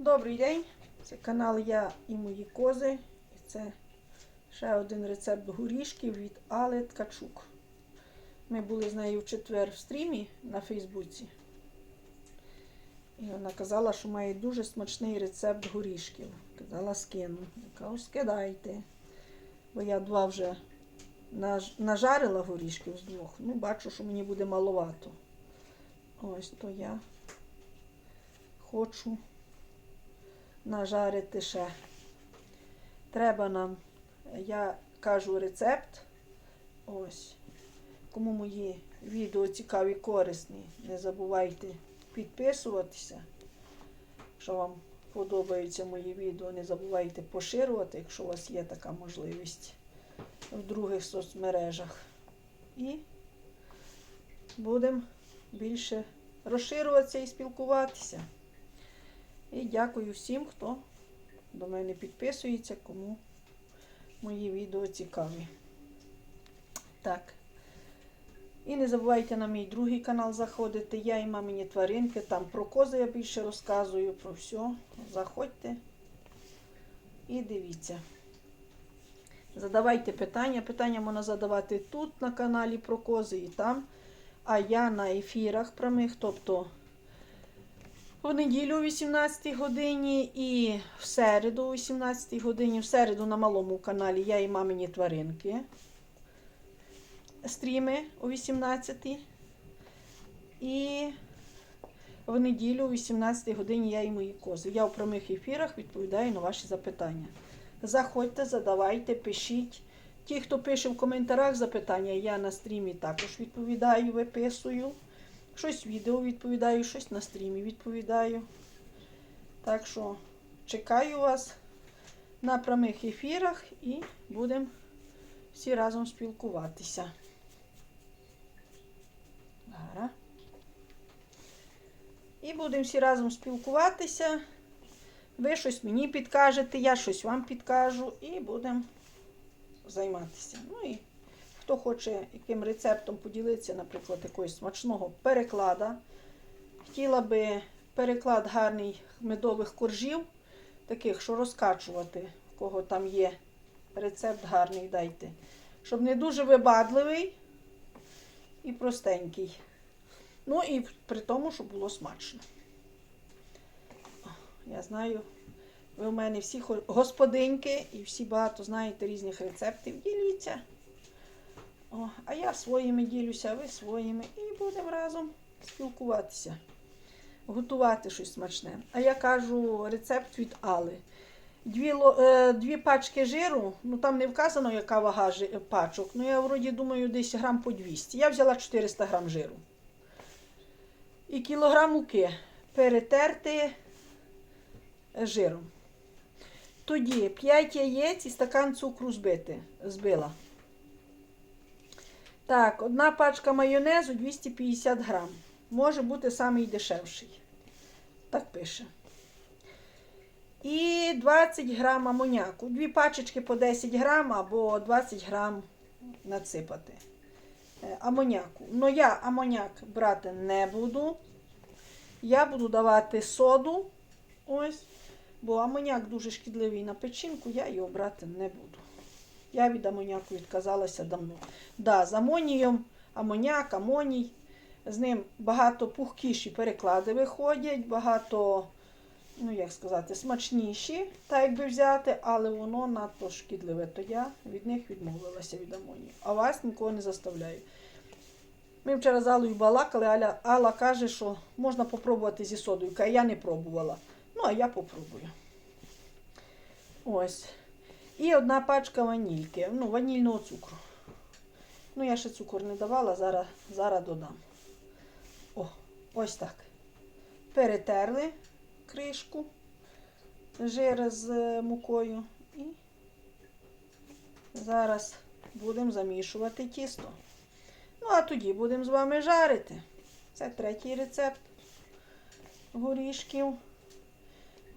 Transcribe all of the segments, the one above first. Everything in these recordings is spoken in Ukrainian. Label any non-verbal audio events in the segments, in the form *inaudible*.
Добрий день! Це канал Я і мої кози. І це ще один рецепт горішків від Али Ткачук. Ми були з нею в четвер в стрімі на Фейсбуці. І вона казала, що має дуже смачний рецепт горішків. Казала, скину. Я кажу, скидайте. Бо я два вже нажарила горішків з двох. Ну, бачу, що мені буде маловато. Ось то я хочу нажарити ще. Треба нам, я кажу рецепт. Ось. Кому мої відео цікаві, корисні, не забувайте підписуватися. Якщо вам подобаються мої відео, не забувайте поширювати, якщо у вас є така можливість в других соцмережах. І будемо більше розширюватися і спілкуватися. І дякую всім, хто до мене підписується, кому мої відео цікаві. Так. І не забувайте на мій другий канал заходити. Я і мамині тваринки. Там про кози я більше розказую, про все. Заходьте і дивіться. Задавайте питання. Питання можна задавати тут на каналі про кози і там. А я на ефірах прямих, тобто в неділю о 18 годині і в середу о 18 годині. В середу на малому каналі я і мамині тваринки. Стріми о 18. І в неділю о 18 годині я і мої кози. Я у прямих ефірах відповідаю на ваші запитання. Заходьте, задавайте, пишіть. Ті, хто пише в коментарях запитання, я на стрімі також відповідаю, виписую. Щось відео відповідаю, щось на стрімі відповідаю. Так що чекаю вас на прямих ефірах і будемо всі разом спілкуватися. Зараз. І будемо всі разом спілкуватися. Ви щось мені підкажете, я щось вам підкажу і будемо займатися. Ну і хто хоче яким рецептом поділитися, наприклад, якогось смачного переклада. Хотіла би переклад гарний медових коржів, таких, що розкачувати, в кого там є рецепт гарний, дайте. Щоб не дуже вибадливий і простенький. Ну і при тому, щоб було смачно. Я знаю, ви у мене всі господиньки і всі багато знаєте різних рецептів. Діліться. О, а я своїми ділюся, ви своїми. І будемо разом спілкуватися. Готувати щось смачне. А я кажу рецепт від Али. Дві, е, дві пачки жиру, ну там не вказано, яка вага жи- пачок. Ну я вроді думаю, десь грам по 200. Я взяла 400 грам жиру. І кілограм муки перетерти жиром. Тоді 5 яєць і стакан цукру збити, збила. Так, одна пачка майонезу 250 грам. Може бути самий дешевший. Так пише. І 20 грам амоняку. Дві пачечки по 10 грам або 20 грам насипати. Е, Амоняку. Ну я амоняк брати не буду. Я буду давати соду. Ось. Бо амоняк дуже шкідливий на печінку, я його брати не буду. Я від амоняку відказалася давно. Да, з амонієм, амоняк, амоній. З ним багато пухкіші переклади виходять, багато, ну як сказати, смачніші, так якби взяти, але воно надто шкідливе. То я від них відмовилася від амонії. А вас нікого не заставляю. Ми вчора з Алою балакали, Аля, Алла каже, що можна попробувати зі содою. Каже, я не пробувала. Ну, а я попробую. Ось. І одна пачка ванільки, ну, ванільного цукру. Ну, я ще цукор не давала, зараз, зараз додам. О, ось так. Перетерли кришку жир з е, мукою. І зараз будемо замішувати тісто. Ну, а тоді будемо з вами жарити. Це третій рецепт горішків.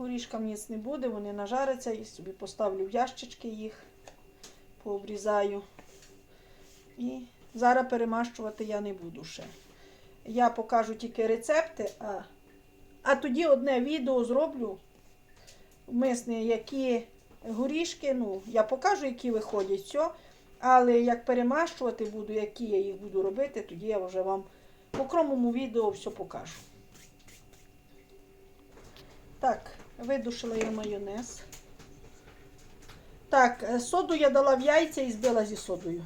Горішкам ніц не буде, вони нажаряться і собі поставлю в ящички їх, пообрізаю. І зараз перемащувати я не буду ще. Я покажу тільки рецепти, а, а тоді одне відео зроблю мисне, які горішки. Ну, я покажу, які виходять, все. Але як перемащувати буду, які я їх буду робити, тоді я вже вам в окремому відео все покажу. Так, видушила я майонез. Так, е, соду я дала в яйця і збила зі содою.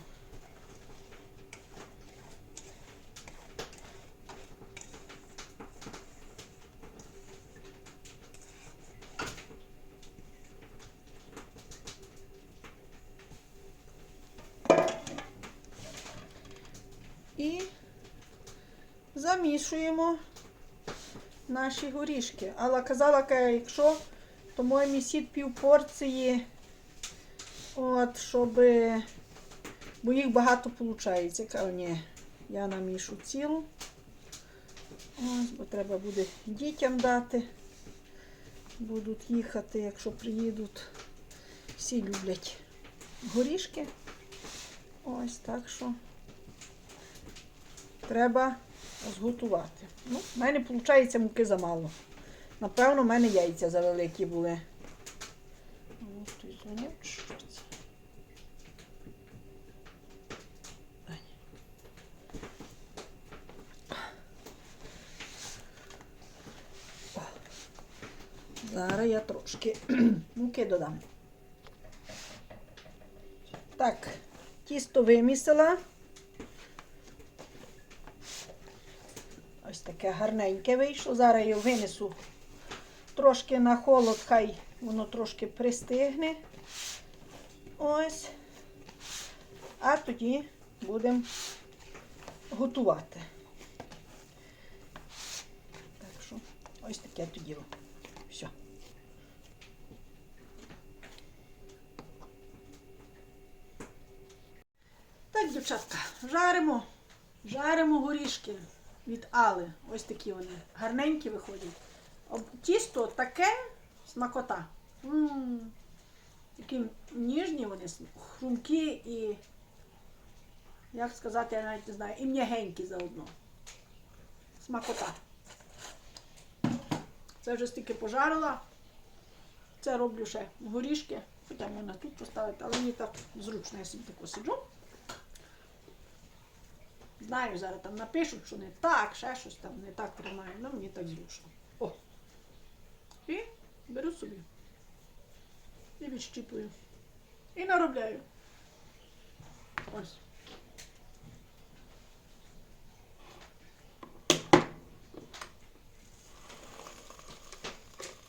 Замішуємо наші горішки. Але казала, якщо, то моє місіть пів порції, от, щоб, бо їх багато виходить. Я ні, я намішу цілу. Ось, бо треба буде дітям дати. Будуть їхати, якщо приїдуть. Всі люблять горішки. Ось так що треба зготувати. Ну, в мене, виходить, муки замало. Напевно, в мене яйця завеликі були. Зараз я трошки *clears throat* муки додам. Так, тісто вимісила. Таке гарненьке вийшло. Зараз я винесу трошки на холод, хай воно трошки пристигне. Ось. А тоді будемо готувати. Так що, ось таке тоді. Все. Так, дівчатка, жаримо. Жаримо горішки від Али. Ось такі вони. Гарненькі виходять. Тісто таке смакота. Такі ніжні вони, хрумкі і, як сказати, я навіть не знаю, і м'ягенькі заодно. Смакота. Це вже стільки пожарила. Це роблю ще горішки. Хоча можна тут поставити, але мені так зручно, я собі тако сиджу. Знаю, зараз там напишуть, що не так, ще щось там не так тримаю, ну мені так зручно. О. І беру собі. І відщіпую. І наробляю. Ось.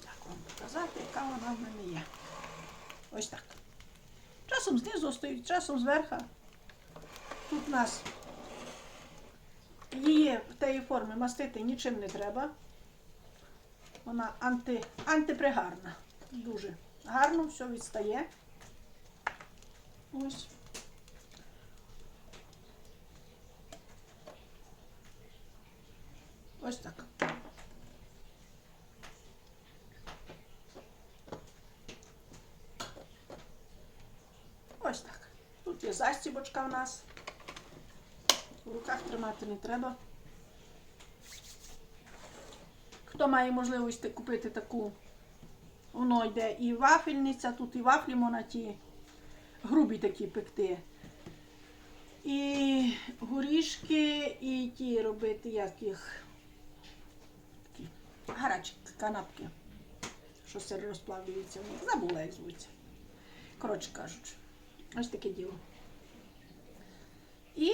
Так вам показати, яка вона в мене є. Ось так. Часом знизу стоїть, часом зверху. Тут у нас Її в тієї форми мастити нічим не треба. Вона анти, антипригарна. Дуже гарно все відстає. Ось. Ось так. Ось так. Тут є застібочка в нас. В руках тримати не треба. Хто має можливість купити таку, воно йде і вафельниця, тут і вафлі можна ті грубі такі пекти. І горішки, і ті робити, як їх такі канапки, що сир розплавлюється. в них. Забула, як звуться. Коротше кажучи, ось таке діло. І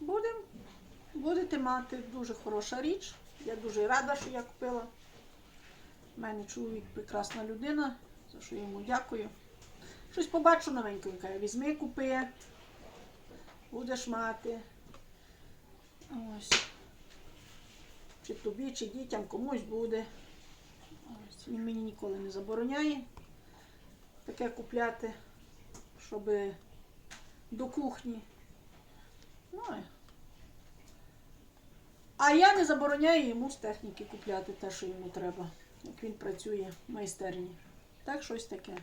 будемо будете мати дуже хороша річ. Я дуже рада, що я купила. У мене чоловік прекрасна людина, за що я йому дякую. Щось побачу новеньке, каже, візьми, купи, будеш мати. Ось. Чи тобі, чи дітям, комусь буде. Ось. Він мені ніколи не забороняє таке купляти, щоб до кухні. Ну, а я не забороняю йому з техніки купляти те, що йому треба, як він працює в майстерні. Так, щось таке.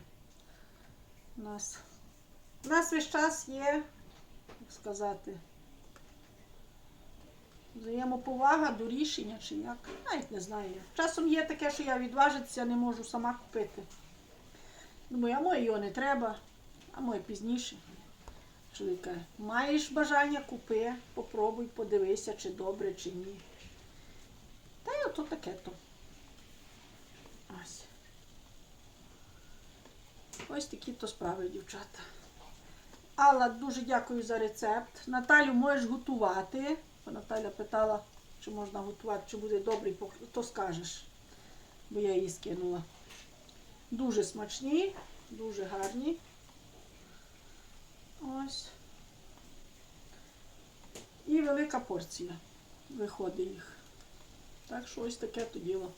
У нас, у нас весь час є, як сказати, взаємоповага до рішення чи як. Навіть не знаю. Часом є таке, що я відважитися не можу сама купити. Думаю, а моє його не треба, а моє пізніше. Чоловік каже, маєш бажання купи, попробуй, подивися, чи добре, чи ні. Та й ото таке то. Ось. Ось такі то справи, дівчата. Алла, дуже дякую за рецепт. Наталю, можеш готувати. Бо Наталя питала, чи можна готувати, чи буде добрий, то скажеш. Бо я її скинула. Дуже смачні, дуже гарні. Ось. І велика порція виходить їх. Так що ось таке то діло.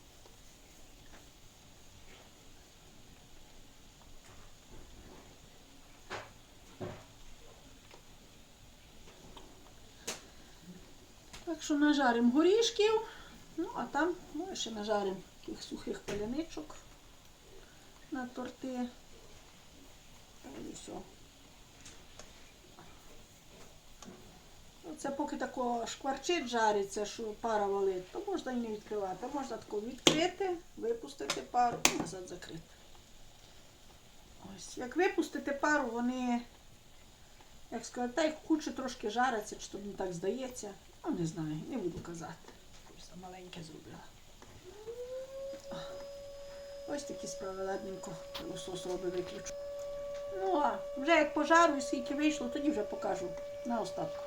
Так що нажаримо горішків, ну а там може ще нажаримо таких сухих паляничок на торти. Та і все. Це поки тако шкварчить, жариться, що пара валить, то можна і не відкривати. Можна тако відкрити, випустити пару і назад закрити. Ось. Як випустити пару, вони, як сказати, та й худше трошки жаряться, чи то мені так здається. Ну, не знаю, не буду казати. Ось маленьке зробила. Ось такі справи ладненько. Лосос робить виключу. Ну а вже як пожарую, скільки вийшло, тоді вже покажу на остатку.